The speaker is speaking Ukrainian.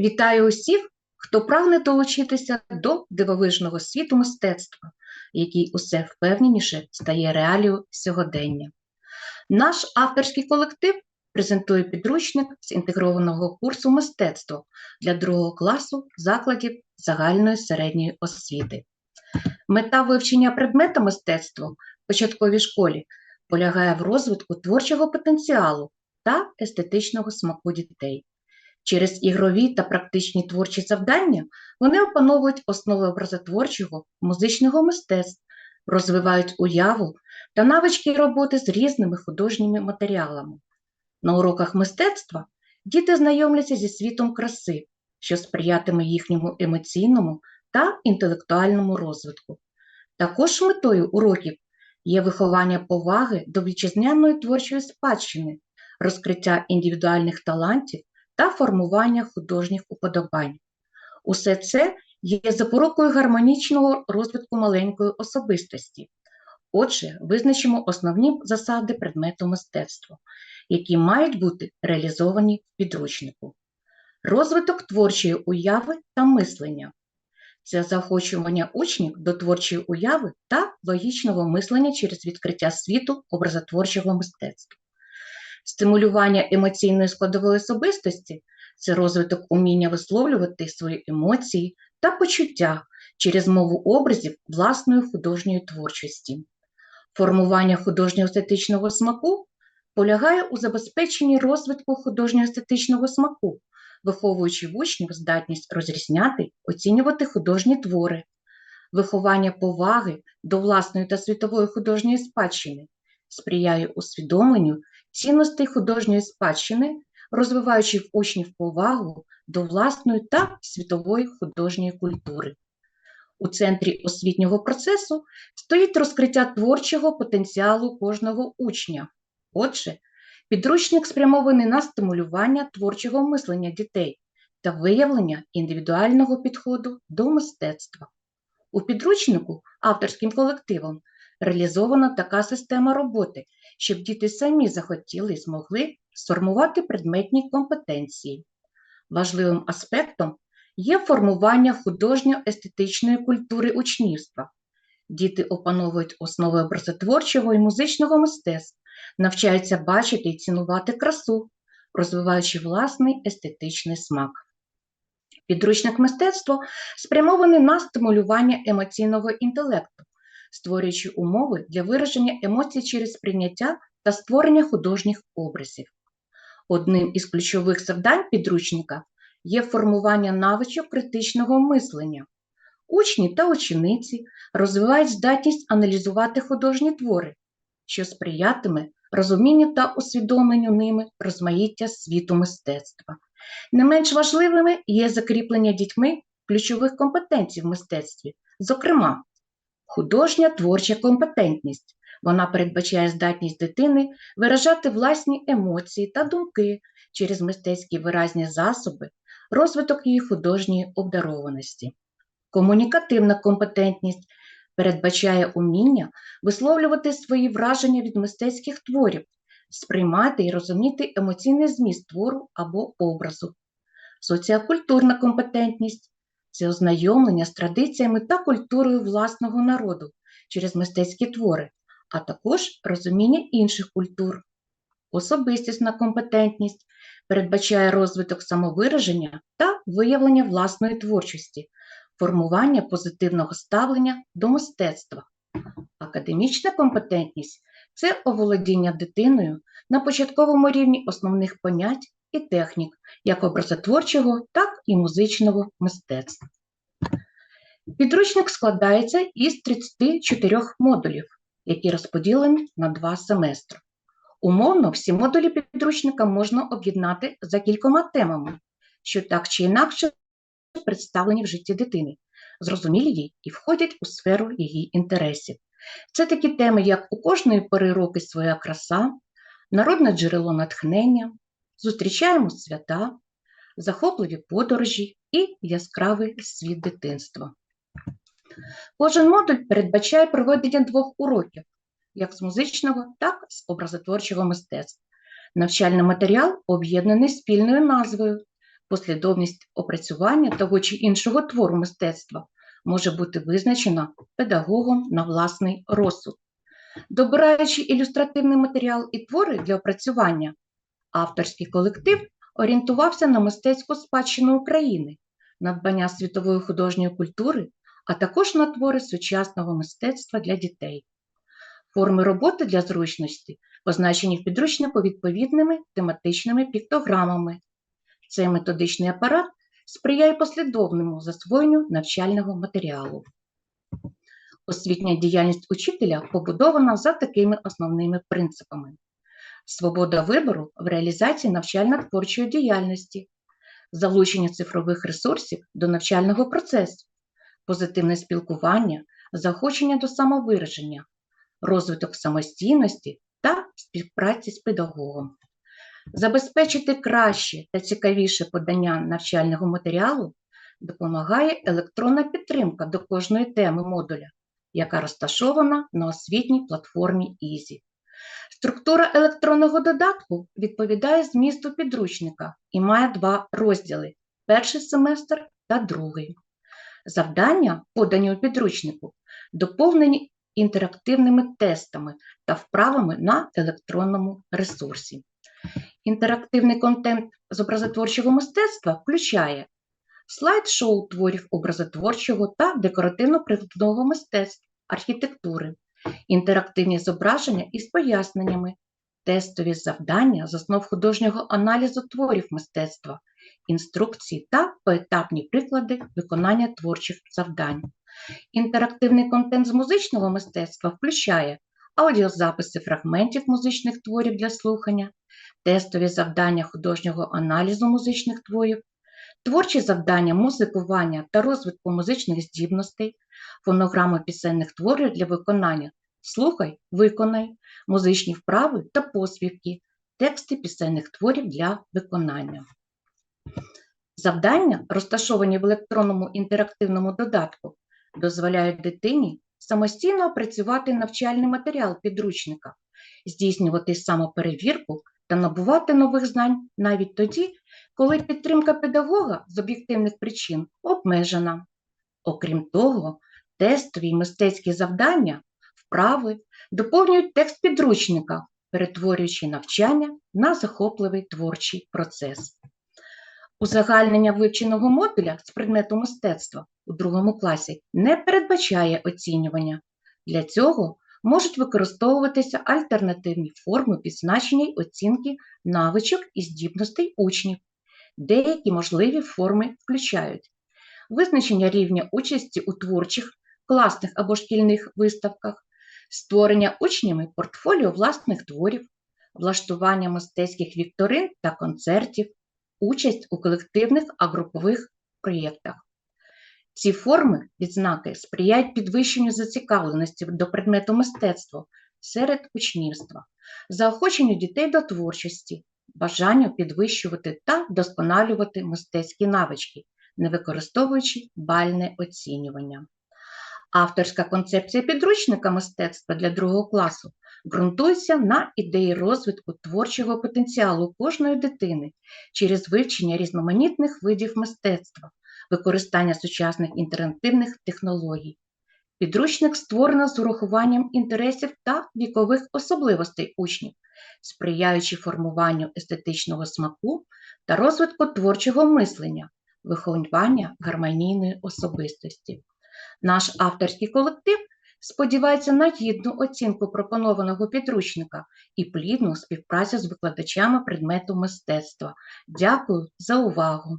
Вітаю усіх, хто прагне долучитися до дивовижного світу мистецтва, який усе впевненіше стає реалією сьогодення. Наш авторський колектив презентує підручник з інтегрованого курсу мистецтво для другого класу закладів загальної середньої освіти. Мета вивчення предмета мистецтва в початковій школі полягає в розвитку творчого потенціалу та естетичного смаку дітей. Через ігрові та практичні творчі завдання вони опановують основи образотворчого, музичного мистецтва, розвивають уяву та навички роботи з різними художніми матеріалами. На уроках мистецтва діти знайомляться зі світом краси, що сприятиме їхньому емоційному та інтелектуальному розвитку. Також метою уроків є виховання поваги до вітчизняної творчої спадщини, розкриття індивідуальних талантів та формування художніх уподобань. Усе це є запорукою гармонічного розвитку маленької особистості. Отже, визначимо основні засади предмету мистецтва, які мають бути реалізовані в підручнику. Розвиток творчої уяви та мислення це заохочування учнів до творчої уяви та логічного мислення через відкриття світу образотворчого мистецтва. Стимулювання емоційної складової особистості це розвиток уміння висловлювати свої емоції та почуття через мову образів власної художньої творчості. Формування художньо-естетичного смаку полягає у забезпеченні розвитку художньо-естетичного смаку, виховуючи в учнів здатність розрізняти, оцінювати художні твори, виховання поваги до власної та світової художньої спадщини, сприяє усвідомленню цінностей художньої спадщини, розвиваючи в учнів повагу до власної та світової художньої культури. У центрі освітнього процесу стоїть розкриття творчого потенціалу кожного учня. Отже, підручник спрямований на стимулювання творчого мислення дітей та виявлення індивідуального підходу до мистецтва. У підручнику авторським колективом реалізована така система роботи, щоб діти самі захотіли і змогли сформувати предметні компетенції. Важливим аспектом є формування художньо-естетичної культури учнівства. Діти опановують основи образотворчого і музичного мистецтва, навчаються бачити і цінувати красу, розвиваючи власний естетичний смак. Підручник мистецтва спрямований на стимулювання емоційного інтелекту, створюючи умови для вираження емоцій через прийняття та створення художніх образів. Одним із ключових завдань підручника є формування навичок критичного мислення. Учні та учениці розвивають здатність аналізувати художні твори, що сприятиме розумінню та усвідомленню ними розмаїття світу мистецтва. Не менш важливими є закріплення дітьми ключових компетенцій в мистецтві, зокрема, художня творча компетентність. Вона передбачає здатність дитини виражати власні емоції та думки через мистецькі виразні засоби, розвиток її художньої обдарованості. Комунікативна компетентність передбачає уміння висловлювати свої враження від мистецьких творів, сприймати і розуміти емоційний зміст твору або образу. Соціокультурна компетентність це ознайомлення з традиціями та культурою власного народу через мистецькі твори, а також розуміння інших культур. Особистісна компетентність передбачає розвиток самовираження та виявлення власної творчості, формування позитивного ставлення до мистецтва. Академічна компетентність це оволодіння дитиною на початковому рівні основних понять і технік, як образотворчого, так і музичного мистецтва. Підручник складається із 34 модулів, які розподілені на два семестри. Умовно, всі модулі підручника можна об'єднати за кількома темами, що так чи інакше представлені в житті дитини, зрозумілі їй і входять у сферу її інтересів. Це такі теми, як у кожної пори роки своя краса, народне джерело натхнення, зустрічаємо свята, захопливі подорожі і яскравий світ дитинства. Кожен модуль передбачає проведення двох уроків, як з музичного, так і з образотворчого мистецтва. Навчальний матеріал об'єднаний спільною назвою Послідовність опрацювання того чи іншого твору мистецтва може бути визначена педагогом на власний розсуд. Добираючи ілюстративний матеріал і твори для опрацювання, авторський колектив орієнтувався на мистецьку спадщину України, надбання світової художньої культури, а також на твори сучасного мистецтва для дітей. Форми роботи для зручності позначені в підручнику відповідними тематичними піктограмами. Цей методичний апарат сприяє послідовному засвоєнню навчального матеріалу. Освітня діяльність учителя побудована за такими основними принципами: свобода вибору в реалізації навчально-творчої діяльності, залучення цифрових ресурсів до навчального процесу, позитивне спілкування, заохочення до самовираження, розвиток самостійності та співпраці з педагогом. Забезпечити краще та цікавіше подання навчального матеріалу допомагає електронна підтримка до кожної теми модуля, яка розташована на освітній платформі EASY. Структура електронного додатку відповідає змісту підручника і має два розділи перший семестр та другий. Завдання, подані у підручнику, доповнені інтерактивними тестами та вправами на електронному ресурсі. Інтерактивний контент з образотворчого мистецтва включає слайд-шоу творів образотворчого та декоративно-прикладного мистецтва, архітектури, інтерактивні зображення із поясненнями, тестові завдання з основ художнього аналізу творів мистецтва, інструкції та поетапні приклади виконання творчих завдань. Інтерактивний контент з музичного мистецтва включає аудіозаписи фрагментів музичних творів для слухання, тестові завдання художнього аналізу музичних творів, творчі завдання музикування та розвитку музичних здібностей, фонограми пісенних творів для виконання, слухай, виконай, музичні вправи та посвідки, тексти пісенних творів для виконання. Завдання, розташовані в електронному інтерактивному додатку, дозволяють дитині самостійно опрацювати навчальний матеріал підручника, здійснювати самоперевірку та набувати нових знань навіть тоді, коли підтримка педагога з об'єктивних причин обмежена. Окрім того, тестові мистецькі завдання, вправи доповнюють текст підручника, перетворюючи навчання на захопливий творчий процес. Узагальнення вивченого модуля з предмету мистецтва у другому класі не передбачає оцінювання. Для цього можуть використовуватися альтернативні форми підзначення й оцінки навичок і здібностей учнів. Деякі можливі форми включають визначення рівня участі у творчих, класних або шкільних виставках, створення учнями портфоліо власних творів, влаштування мистецьких вікторин та концертів, участь у колективних агрупових проєктах. Ці форми відзнаки сприяють підвищенню зацікавленості до предмету мистецтва серед учнівства, заохоченню дітей до творчості, бажанню підвищувати та вдосконалювати мистецькі навички, не використовуючи бальне оцінювання. Авторська концепція підручника мистецтва для другого класу ґрунтується на ідеї розвитку творчого потенціалу кожної дитини через вивчення різноманітних видів мистецтва, використання сучасних інтерактивних технологій. Підручник створено з урахуванням інтересів та вікових особливостей учнів, сприяючи формуванню естетичного смаку та розвитку творчого мислення, виховання гармонійної особистості. Наш авторський колектив сподівається на гідну оцінку пропонованого підручника і плідну співпрацю з викладачами предмету мистецтва. Дякую за увагу!